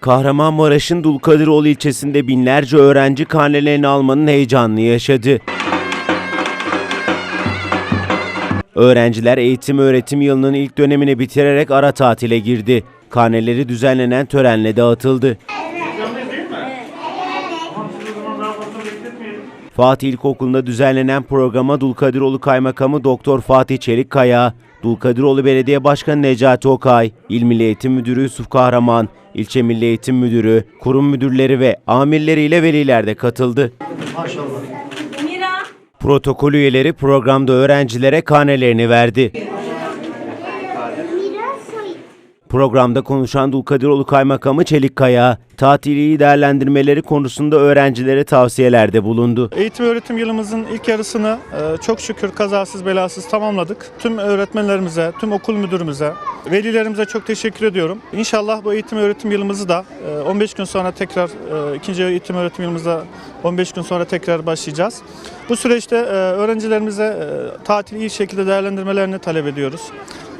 Kahramanmaraş'ın Dulkadiroğlu ilçesinde binlerce öğrenci karnelerini almanın heyecanını yaşadı. Öğrenciler eğitim öğretim yılının ilk dönemini bitirerek ara tatile girdi. Karneleri düzenlenen törenle dağıtıldı. Fatih İlkokulu'nda düzenlenen programa Dulkadiroğlu Kaymakamı Doktor Fatih Çelikkaya, Dulkadiroğlu Belediye Başkanı Necati Okay, İl Milli Eğitim Müdürü Yusuf Kahraman, İlçe Milli Eğitim Müdürü, kurum müdürleri ve amirleriyle veliler de katıldı. Mira. Protokol üyeleri programda öğrencilere karnelerini verdi. Programda konuşan Dulkadiroğlu Kaymakamı Çelikkaya, tatili iyi değerlendirmeleri konusunda öğrencilere tavsiyelerde bulundu. Eğitim öğretim yılımızın ilk yarısını e, çok şükür kazasız belasız tamamladık. Tüm öğretmenlerimize, tüm okul müdürümüze, velilerimize çok teşekkür ediyorum. İnşallah bu eğitim öğretim yılımızı da e, 15 gün sonra tekrar, e, ikinci eğitim öğretim yılımızda 15 gün sonra tekrar başlayacağız. Bu süreçte e, öğrencilerimize e, tatili iyi şekilde değerlendirmelerini talep ediyoruz.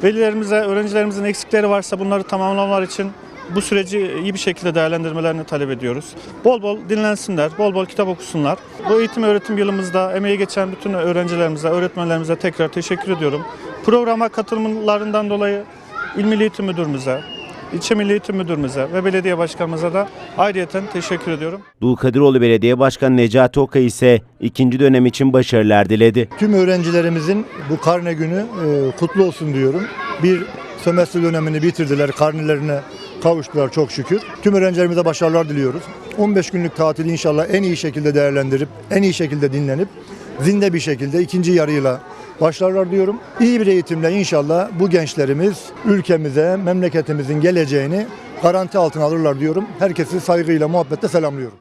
Velilerimize, öğrencilerimizin eksikleri varsa bunları tamamlamalar için bu süreci iyi bir şekilde değerlendirmelerini talep ediyoruz. Bol bol dinlensinler, bol bol kitap okusunlar. Bu eğitim öğretim yılımızda emeği geçen bütün öğrencilerimize, öğretmenlerimize tekrar teşekkür ediyorum. Programa katılımlarından dolayı İl Milli Eğitim Müdürümüze, İlçe Milli Eğitim Müdürümüze ve belediye başkanımıza da ayrıyeten teşekkür ediyorum. Dulkadiroğlu Belediye Başkanı Necati Okay ise ikinci dönem için başarılar diledi. Tüm öğrencilerimizin bu karne günü e, kutlu olsun diyorum. Bir sömestr dönemini bitirdiler, karnelerine kavuştular çok şükür. Tüm öğrencilerimize başarılar diliyoruz. 15 günlük tatili inşallah en iyi şekilde değerlendirip, en iyi şekilde dinlenip, zinde bir şekilde ikinci yarıyla başlarlar diyorum. İyi bir eğitimle inşallah bu gençlerimiz ülkemize, memleketimizin geleceğini garanti altına alırlar diyorum. Herkesi saygıyla, muhabbetle selamlıyorum.